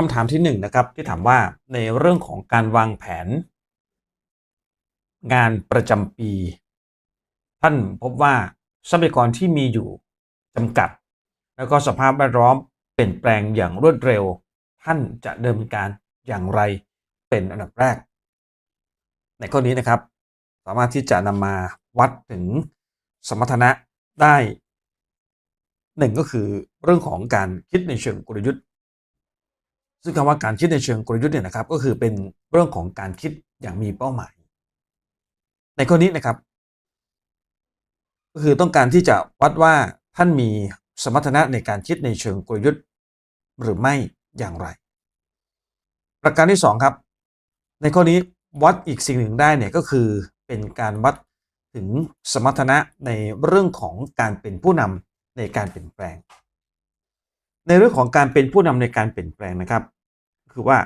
คำถามที่หนึ่งนะครับที่ถามว่าในเรื่องของการวางแผน งานประจำปี ท่านพบว่าทรัพยากรที่มีอยู่จำกัด แล้วก็สภาพแวดล้อมเปลี่ยนแปลงอย่างรวดเร็ว ท่านจะดำเนินการอย่างไรเป็นอันดับแรก ในข้อนี้นะครับ สามารถที่จะนำมาวัดถึงสมรรถนะได้หนึ่งก็คือเรื่องของการคิดในเชิงกลยุทธ์ ซึ่งคำว่าการคิดในเชิงกลยุทธ์เนี่ยนะครับ ก็คือเป็นเรื่องของการคิดอย่างมีเป้าหมาย ในข้อนี้นะครับ ก็คือต้องการที่จะวัดว่าท่านมีสมรรถนะในการคิดในเชิงกลยุทธ์ หรือไม่อย่างไร ประการที่สองครับ ในข้อนี้วัดอีกสิ่งหนึ่งได้เนี่ยก็คือเป็นการวัดถึงสมรรถนะในเรื่องของการเป็นผู้นำในการเปลี่ยนแปลง ในเรื่องของการเป็นผู้นำในการเปลี่ยนแปลงนะครับ คือว่า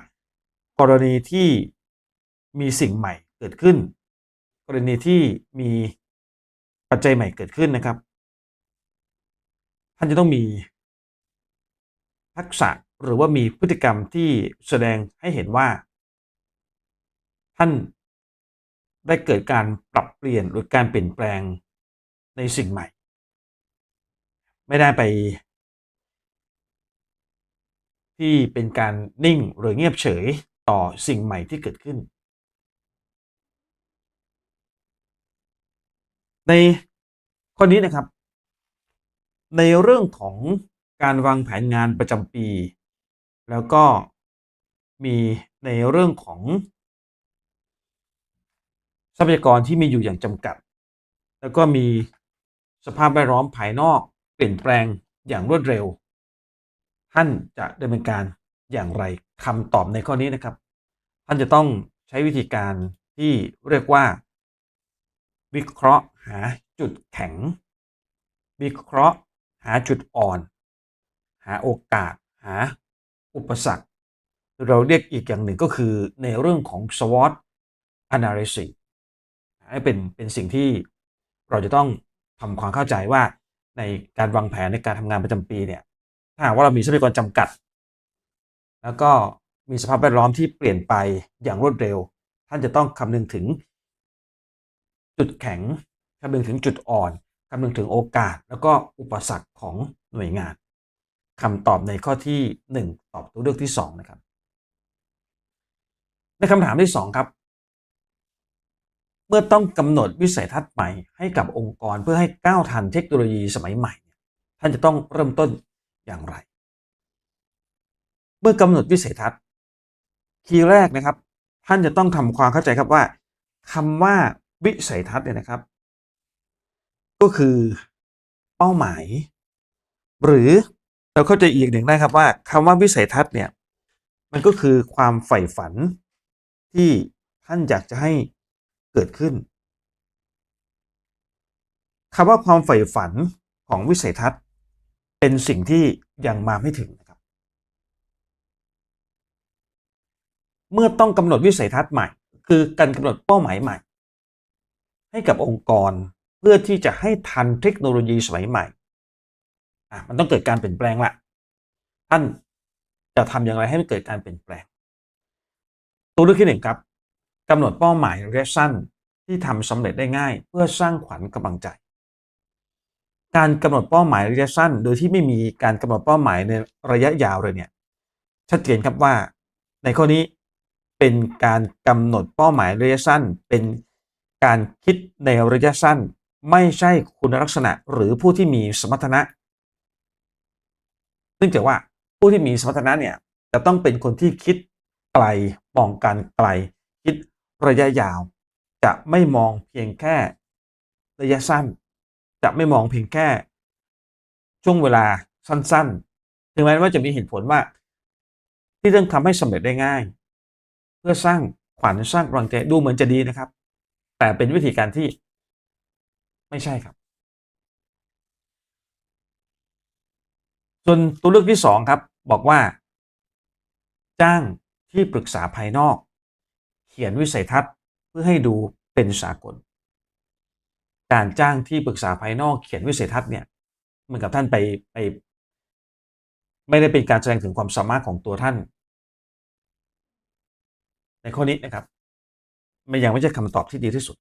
กรณีที่มีสิ่งใหม่เกิดขึ้น กรณีที่มีปัจจัยใหม่เกิดขึ้นนะครับ ท่านจะต้องมีทักษะหรือว่ามีพฤติกรรมที่แสดงให้เห็นว่า ท่านได้เกิดการปรับเปลี่ยนหรือการเปลี่ยนแปลงในสิ่งใหม่ ไม่ได้ไป ที่เป็นการนิ่งหรือเงียบเฉยต่อสิ่งใหม่ที่เกิดขึ้น ในข้อนี้นะครับ ในเรื่องของการวางแผนงานประจำปี แล้วก็มีในเรื่องของ ทรัพยากรที่มีอยู่อย่างจำกัด แล้วก็มีสภาพแวดล้อมภายนอกเปลี่ยนแปลงอย่างรวดเร็ว ท่านจะดำเนินการอย่างไรคำตอบในข้อนี้นะครับ ท่านจะต้องใช้วิธีการที่เรียกว่า วิเคราะห์หาจุดแข็ง วิเคราะห์หาจุดอ่อน หาโอกาส หาอุปสรรค เราเรียกอีกอย่างหนึ่งก็คือในเรื่องของ SWOT analysis ให้เป็นเป็นสิ่งที่เราจะต้องทำความเข้าใจว่าในการวางแผนในการทำงานประจำปีเนี่ย ถ้าหากว่าเรามีทรัพยากรจำกัด แล้วก็มีสภาพแวดล้อมที่เปลี่ยนไปอย่างรวดเร็ว ท่านจะต้องคำนึงถึง จุดแข็งคำนึงถึงจุดอ่อนคำนึงถึงโอกาส แล้วก็อุปสรรคของหน่วยงานคำตอบในข้อที่ 1 ตอบตัวเลือกที่ 2 นะครับ ในคำถามที่ 2 ครับ เมื่อต้องกำหนดวิสัยทัศน์ใหม่ให้กับองค์กรเพื่อให้ก้าวทันเทคโนโลยีสมัยใหม่ ท่านจะต้องเริ่มต้น อย่างไร เมื่อกำหนดวิสัยทัศน์คีย์แรกนะครับ ท่านจะต้องทำความเข้าใจครับว่า คำว่าวิสัยทัศน์เนี่ยนะครับ ก็คือเป้าหมาย หรือเราเข้าใจอีกหนึ่งได้ครับว่าคำว่าวิสัยทัศน์เนี่ย มันก็คือความใฝ่ฝันที่ท่านอยากจะให้เกิดขึ้นคำว่าความใฝ่ฝันของวิสัยทัศน์ เป็นสิ่งที่ยังมาไม่ถึงนะครับ เมื่อต้องกำหนดวิสัยทัศน์ใหม่ คือการกำหนดเป้าหมายใหม่ ให้กับองค์กรเพื่อที่จะให้ทันเทคโนโลยีสมัยใหม่อะมันต้องเกิดการเปลี่ยนแปลงละท่านจะทำอย่างไรให้มันเกิดการเปลี่ยนแปลง ตัวเลือกที่หนึ่งครับกำหนดเป้าหมายระยะสั้นที่ทำสำเร็จได้ง่าย เพื่อสร้างขวัญกำลังใจ การกำหนดเป้าหมายระยะสั้น โดยที่ไม่มีการกำหนดเป้าหมายในระยะยาวเลยเนี่ย ชัดเจนครับว่า ในข้อนี้เป็นการกำหนดเป้าหมายระยะสั้น เป็นการคิดในระยะสั้น ไม่ใช่คุณลักษณะหรือผู้ที่มีสมรรถนะ เนื่องจากว่าผู้ที่มีสมรรถนะเนี่ยจะต้องเป็นคนที่คิดไกลมองการไกล คิดระยะยาว จะไม่มองเพียงแค่ระยะสั้น จะไม่มองเพียงแค่ ช่วงเวลาสั้นๆ ถึงแม้ว่าจะมีเหตุผลว่า ที่ต้องทำให้สำเร็จได้ง่าย เพื่อสร้างขวัญสร้างกำลังใจดูเหมือนจะดีนะครับ แต่เป็นวิธีการที่ไม่ใช่ครับ ส่วนตัวเลือกที่สองครับ บอกว่า จ้างที่ปรึกษาภายนอก เขียนวิสัยทัศน์เพื่อให้ดูเป็นสากล การจ้างที่ปรึกษาภายนอกเขียนวิสัยทัศน์เนี่ยเหมือนกับท่านไปไป ไม่ได้เป็นการแสดงถึงความสามารถของตัวท่าน ในข้อนี้นะครับ มันยังไม่ใช่คำตอบที่ดีที่สุด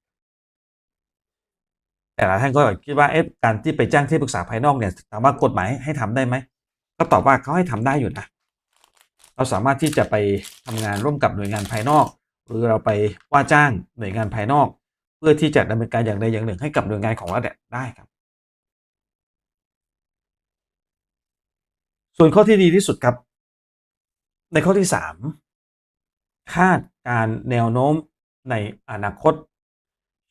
แต่หลายท่านก็คิดว่าเอ๊ะการที่ไปจ้างที่ปรึกษาภายนอกเนี่ยถามว่ากฎหมายให้ทำได้ไหมก็ตอบว่าเขาให้ทำได้อยู่นะเราสามารถที่จะไปทำงานร่วมกับหน่วยงานภายนอก หรือเราไปว่าจ้างหน่วยงานภายนอก พื่อที่จะดำเนินการอย่างใดอย่างหนึ่งให้กับหน่วยงานของรัฐเนี่ยได้ครับ ส่วนข้อที่ดีที่สุดครับ ในข้อที่สามคาดการแนวโน้มในอนาคต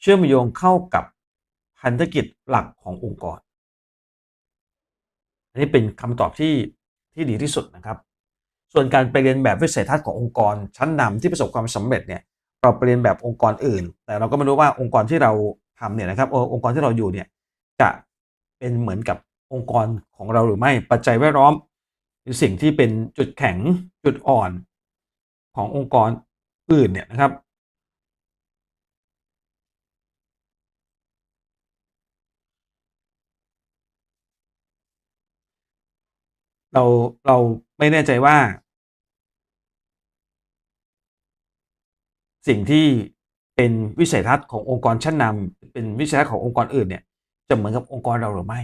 เชื่อมโยงเข้ากับพันธกิจหลักขององค์กร อันนี้เป็นคำตอบที่ที่ดีที่สุดนะครับ ส่วนการไปเรียนแบบวิสัยทัศน์ขององค์กรชั้นนำที่ประสบความสำเร็จเนี่ย เราไปเรียนแบบองค์กรอื่น แต่เราก็ไม่รู้ว่าองค์กรที่เราทำเนี่ยนะครับออองค์กรที่เราอยู่เนี่ยจะเป็นเหมือนกับองค์กรของเราหรือไม่ปัจจัยแวดล้อมหรือสิ่งที่เป็นจุดแข็งจุดอ่อนขององค์กรอื่นเนี่ยนะครับเราเราไม่แน่ใจว่า สิ่งที่เป็นวิสัยทัศน์ขององค์กรชั้นนำเป็นวิสัยทัศน์ขององค์กรอื่นเนี่ยจะเหมือนกับองค์กรเราหรือไม่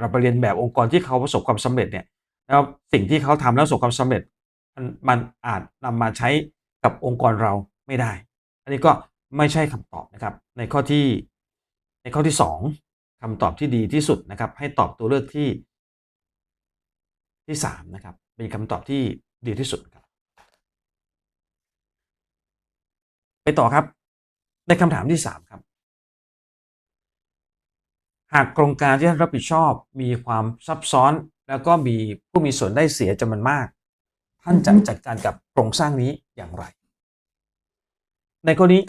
เราไปเรียนแบบองค์กรที่เขาประสบความสำเร็จเนี่ยแล้วสิ่งที่เขาทำแล้วประสบความสำเร็จมันอาจนำมาใช้กับองค์กรเราไม่ได้ อันนี้ก็ไม่ใช่คำตอบนะครับ ในข้อที่ในข้อที่สองคำตอบที่ดีที่สุดนะครับ ให้ตอบตัวเลือกที่ที่สามนะครับเป็นคำตอบที่ดีที่สุดครับ ไปต่อครับ ในคำถามที่สามครับ หากโครงการที่ท่านรับผิดชอบมีความซับซ้อน แล้วก็มีผู้มีส่วนได้เสียจำนวนมาก ท่านจะจัดการกับโครงสร้างนี้อย่างไร ในข้อนี้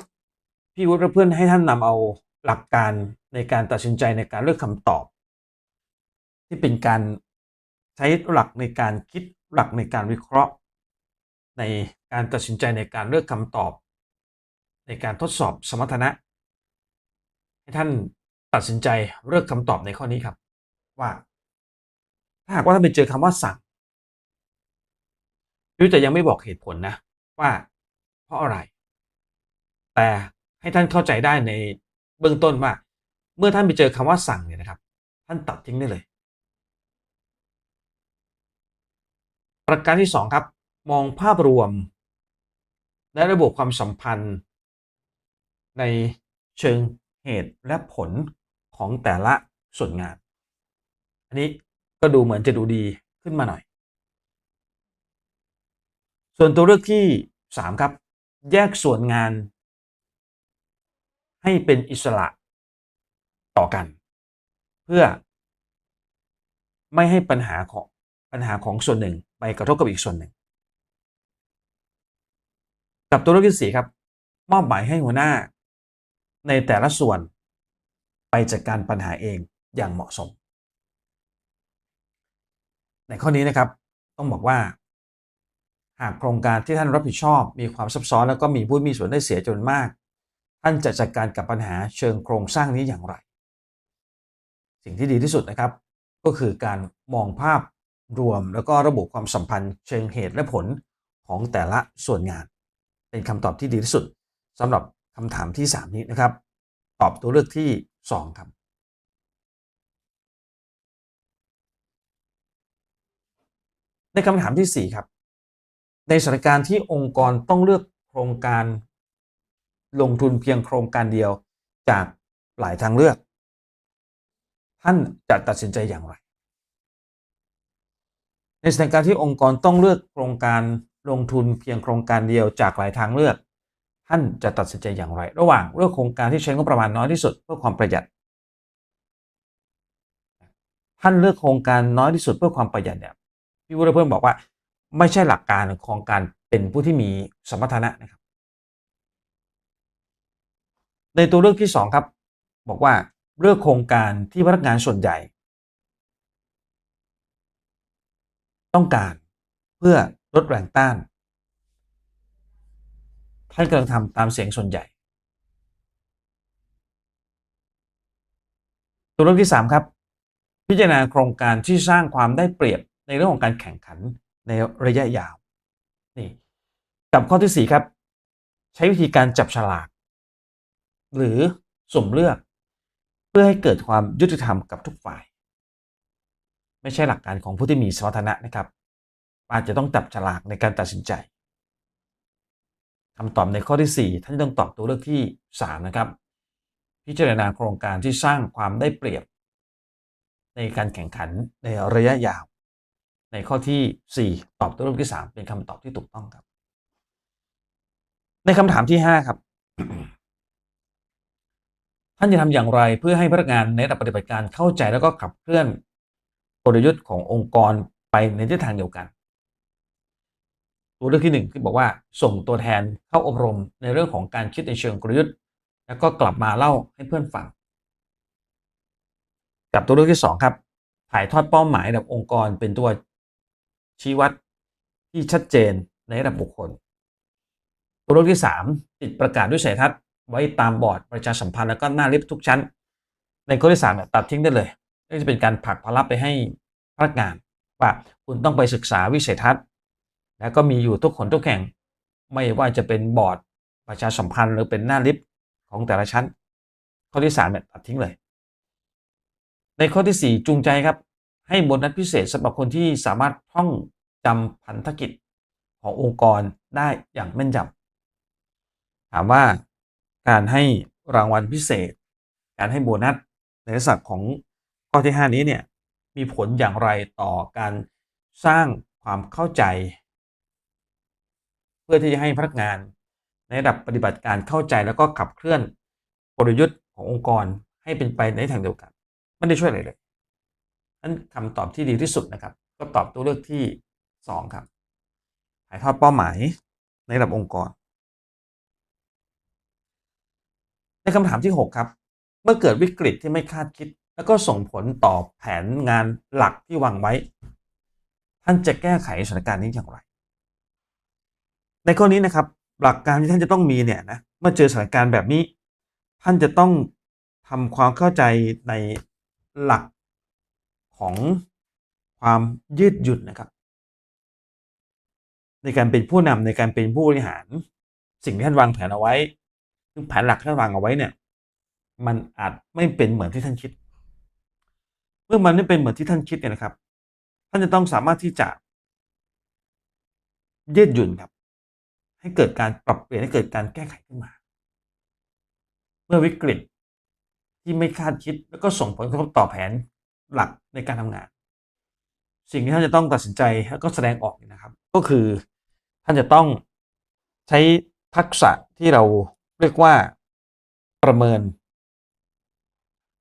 พี่วุฒิและเพื่อนให้ท่านนำเอาหลักการในการตัดสินใจในการเลือกคำตอบ ที่เป็นการใช้หลักในการคิดหลักในการวิเคราะห์ ในการตัดสินใจในการเลือกคำตอบ ในการทดสอบสมรรถนะ ให้ท่านตัดสินใจเลือกคำตอบในข้อนี้ครับ ว่า ถ้าหากว่าท่านไปเจอคำว่าสั่งยุจะยังไม่บอกเหตุผลนะ ว่า เพราะอะไร แต่ให้ท่านเข้าใจได้ในเบื้องต้นว่า เมื่อท่านไปเจอคำว่าสั่งเนี่ยนะครับ ท่านตัดทิ้งได้เลย ประการที่สองครับ มองภาพรวมและระบบความสัมพันธ์ ในเชิงเหตุและผลของแต่ละส่วนงาน อันนี้ก็ดูเหมือนจะดูดีขึ้นมาหน่อย ส่วนตัวเลือกที่ 3 ครับ แยกส่วนงาน ให้เป็นอิสระต่อกัน เพื่อ ไม่ให้ปัญหาของปัญหาของส่วนหนึ่งไปกระทบกับอีกส่วนหนึ่ง กับตัวเลือกที่ 4 ครับ มอบหมายให้หัวหน้า ในแต่ละส่วนไปจัดการปัญหาเองอย่างเหมาะสม ในข้อนี้นะครับต้องบอกว่า หากโครงการที่ท่านรับผิดชอบ มีความซับซ้อนแล้วก็มีผู้มีส่วนได้เสียจนวนมาก ท่านจะจัดการกับปัญหาเชิงโครงสร้างนี้อย่างไร สิ่งที่ดีที่สุดนะครับ ก็คือการมองภาพรวมแล้วก็ระบุความสัมพันธ์ เชิงเหตุและผลของแต่ละส่วนงาน เป็นคำตอบที่ดีที่สุดสำหรับคำถามที่ 3 นี้นะครับ ตอบตัวเลือกที่ 2 ครับในคำถามที่ 4 ครับ ในสถานการณ์ที่องค์กรต้องเลือกโครงการลงทุนเพียงโครงการเดียวจากหลายทางเลือก ท่านจะตัดสินใจอย่างไร ในสถานการณ์ที่องค์กรต้องเลือกโครงการลงทุนเพียงโครงการเดียวจากหลายทางเลือก ท่านจะตัดสินใจอย่างไร ระหว่างเลือกโครงการที่ใช้งบประมาณน้อยที่สุดเพื่อความประหยัด ท่านเลือกโครงการน้อยที่สุดเพื่อความประหยัดเนี่ยพี่วุฒิเพิ่มบอกว่า ไม่ใช่หลักการของการเป็นผู้ที่มีสมรรถนะนะครับ ในตัวเลือกที่ 2 ครับ บอกว่าเลือกโครงการที่พนักงานส่วนใหญ่ ต้องการเพื่อลดแรงต้าน ท่านกำลังทำตามเสียงส่วนใหญ่ ตัวเลือกที่ 3 ครับ พิจารณาโครงการที่สร้างความได้เปรียบในเรื่องของการแข่งขันในระยะยาวนี่กับข้อที่ 4 ครับ ใช้วิธีการจับฉลาก หรือสุ่มเลือกเพื่อให้เกิดความยุติธรรมกับทุกฝ่าย ไม่ใช่หลักการของผู้ที่มีสมรรถนะนะครับ อาจจะต้องจับฉลากในการตัดสินใจ คำตอบในข้อที่ 4 ท่านต้องตอบตัวเลือกที่ 3 นะครับ พิจารณาโครงการที่สร้างความได้เปรียบ ในการแข่งขันในระยะยาว ในข้อที่ 4 ตอบตัวเลือกที่ 3 เป็นคำตอบที่ถูกต้องครับ ในคำถามที่ 5 ครับ ท่านจะทำอย่างไรเพื่อให้พนักงานในระดับปฏิบัติการเข้าใจแล้วก็ขับเคลื่อนกลยุทธ์ขององค์กรไปในทิศทางเดียวกัน ตัวเลือกที่หนึ่งคือบอกว่าส่งตัวแทนเข้าอบรมในเรื่องของการคิดในเชิงกลยุทธ์ แล้วก็กลับมาเล่าให้เพื่อนฟัง กับตัวเลือกที่สองครับ ถ่ายทอดเป้าหมายระดับองค์กรเป็นตัวชี้วัดที่ชัดเจนในระดับบุคคล ตัวเลือกที่สามติดประกาศด้วยสัยทัศน์ไว้ตามบอร์ดประชาสัมพันธ์แล้วก็หน้าลิฟต์ทุกชั้น ในข้อที่สามเนี่ยตัดทิ้งได้เลยนี่จะเป็นการผลักภาระไปให้พนักงานว่าคุณต้องไปศึกษาวิสัยทัศน์ แล้วก็มีอยู่ทุกคนทุกแห่ง ไม่ว่าจะเป็นบอร์ดประชาสัมพันธ์หรือเป็นหน้าลิฟต์ของแต่ละชั้น ข้อที่สามเนี่ยตัดทิ้งเลย ในข้อที่สี่จูงใจครับ ให้โบนัสพิเศษสำหรับคนที่สามารถท่องจำพันธกิจขององค์กรได้อย่างแม่นยำถามว่าการให้รางวัลพิเศษ การให้โบนัสในลักษณะของข้อที่ 5 นี้เนี่ยมีผลอย่างไรต่อการสร้างความเข้าใจ เพื่อที่จะให้พนักงาน ในระดับปฏิบัติการเข้าใจแล้วก็ขับเคลื่อนกลยุทธ์ขององค์กรให้เป็นไปในทางเดียวกันไม่ได้ช่วยอะไรเลยนั้นคำตอบที่ดีที่สุดนะครับ ก็ตอบตัวเลือกที่ 2 ครับถ่ายทอดเป้าหมายในระดับองค์กร ในคำถามที่ 6 ครับ เมื่อเกิดวิกฤตที่ไม่คาดคิด แล้วก็ส่งผลต่อแผนงานหลักที่วางไว้ ท่านจะแก้ไขสถานการณ์นี้อย่างไร ในข้อนี้นะครับ หลักการที่ท่านจะต้องมีเนี่ยนะเมื่อเจอสถานการณ์แบบนี้ ท่านจะต้องทำความเข้าใจในหลักของความยืดหยุ่นนะครับ ในการเป็นผู้นำในการเป็นผู้บริหาร สิ่งที่ท่านวางแผนเอาไว้ซึ่งแผนหลักที่ท่านวางเอาไว้เนี่ย มันอาจไม่เป็นเหมือนที่ท่านคิด เมื่อมันไม่เป็นเหมือนที่ท่านคิดเนี่ยนะครับ ท่านจะต้องสามารถที่จะยืดหยุ่นครับ ให้เกิดการปรับเปลี่ยนให้เกิดการแก้ไขขึ้นมา เมื่อวิกฤตที่ไม่คาดคิดแล้วก็ส่งผลกระทบต่อแผนหลักในการทำงาน สิ่งที่ท่านจะต้องตัดสินใจแล้วก็แสดงออกนะครับ ก็คือท่านจะต้องใช้ทักษะที่เราเรียกว่าประเมิน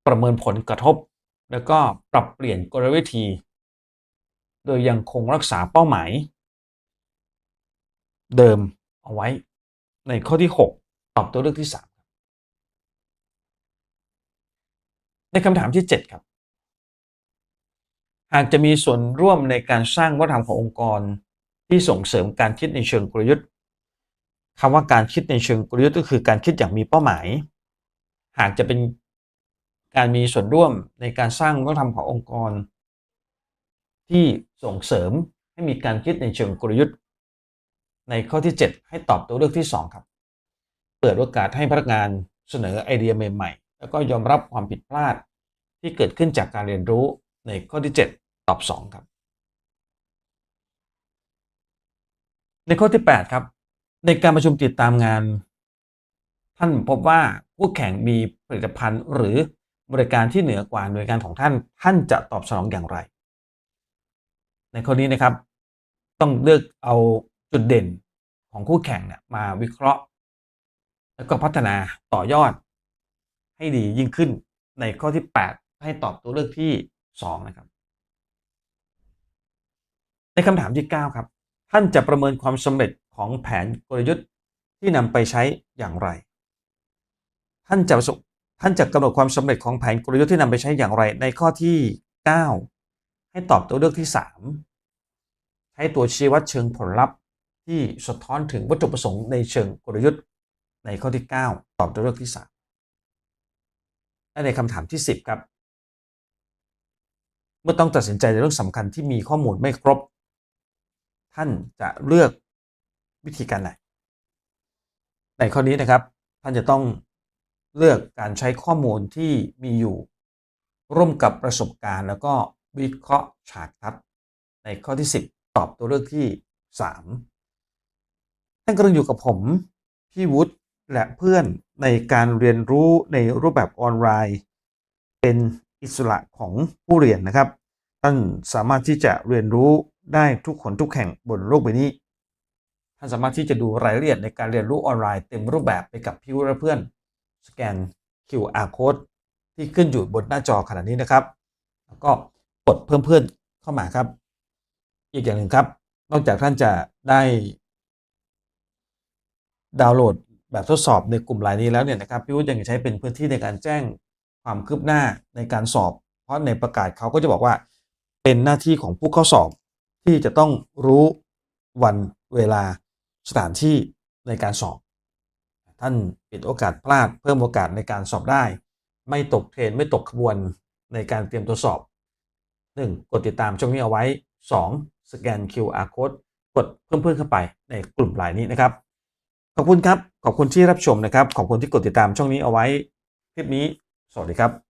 ประเมินผลกระทบ แล้วก็ปรับเปลี่ยนกลวิธี โดยยังคงรักษาเป้าหมาย เดิม เอาไว้ในข้อที่ 6 ตอบตัวเลือกที่ 3 ในคำถามที่ 7 ครับ หากจะมีส่วนร่วมในการสร้างวัฒนธรรมขององค์กรที่ส่งเสริมการคิดในเชิงกลยุทธ์คำว่าการคิดในเชิงกลยุทธ์ก็คือการคิดอย่างมีเป้าหมาย หากจะเป็นการมีส่วนร่วมในการสร้างวัฒนธรรมขององค์กร ที่ส่งเสริมให้มีการคิดในเชิงกลยุทธ์ ในข้อที่ 7 ให้ตอบตัวเลือกที่ 2 ครับ เปิดโอกาสให้พนักงานเสนอไอเดียใหม่ๆ แล้วก็ยอมรับความผิดพลาด ที่เกิดขึ้นจากการเรียนรู้ในข้อที่ 7 ตอบ 2 ครับ ในข้อที่ 8 ครับ ในการประชุมติดตามงาน ท่านพบว่าผู้แข่งมีผลิตภัณฑ์หรือบริการที่เหนือกว่าหน่วยงานของท่าน ท่านจะตอบสนองอย่างไร ในข้อนี้นะครับ ต้องเลือกเอา จุดเด่นของคู่แข่งเนี่ยมาวิเคราะห์ แล้วก็พัฒนาต่อยอด ให้ดียิ่งขึ้นในข้อที่ 8 ให้ตอบตัวเลือกที่ 2 นะครับ ในคำถามที่ 9 ครับ ท่านจะประเมินความสำเร็จของแผนกลยุทธ์ที่นำไปใช้อย่างไร ท่านจะประสบท่านจะกำหนดความสำเร็จของแผนกลยุทธ์ที่นำไปใช้อย่างไร ในข้อที่ 9 ให้ตอบตัวเลือกที่ 3ให้ตัวชี้วัดเชิงผลลัพธ์ ที่สะท้อนถึงวัตถุประสงค์ในเชิงกลยุทธ์ในข้อที่ 9 ตอบตัวเลือกที่ 3 และในคำถามที่ 10 ครับ เมื่อต้องตัดสินใจในเรื่องสำคัญที่มีข้อมูลไม่ครบ ท่านจะเลือกวิธีการไหน ในข้อนี้นะครับ ท่านจะต้องเลือกการใช้ข้อมูลที่มีอยู่ ร่วมกับประสบการณ์แล้วก็วิเคราะห์ฉากทัศน์ในข้อที่ 10 ตอบตัวเลือกที่ 3 ท่านกำลังอยู่กับผม พี่วุฒิและเพื่อนในการเรียนรู้ในรูปแบบออนไลน์ เป็นอิสระของผู้เรียนนะครับ ท่านสามารถที่จะเรียนรู้ได้ทุกคนทุกแห่งบนโลกใบนี้ ท่านสามารถที่จะดูรายละเอียดในการเรียนรู้ออนไลน์เต็มรูปแบบไปกับพี่วุฒิและเพื่อน สแกน QR code ที่ขึ้นอยู่บนหน้าจอขณะนี้นะครับ แล้วก็กดเพิ่มเพื่อนเข้ามาครับ อีกอย่างหนึ่งครับ นอกจากท่านจะได้ ดาวน์โหลดแบบทดสอบในกลุ่มไลน์นี้แล้วเนี่ยนะครับพี่วุฒิยังใช้เป็นพื้นที่ในการแจ้งความคืบหน้าในการสอบ เพราะในประกาศเขาก็จะบอกว่า เป็นหน้าที่ของผู้เข้าสอบที่จะต้องรู้วันเวลาสถานที่ในการสอบ ท่านปิดโอกาสพลาด เพิ่มโอกาสในการสอบได้ ไม่ตกเทรนไม่ตกขบวนในการเตรียมตัวสอบ 1. กดติดตามช่องนี้เอาไว้ 2. สแกน QR code กดเพิ่มเพื่อนเข้าไปในกลุ่มไลน์นี้นะครับ ขอบคุณครับ ขอบคุณที่รับชมนะครับ ขอบคุณที่กดติดตามช่องนี้เอาไว้ คลิปนี้ สวัสดีครับ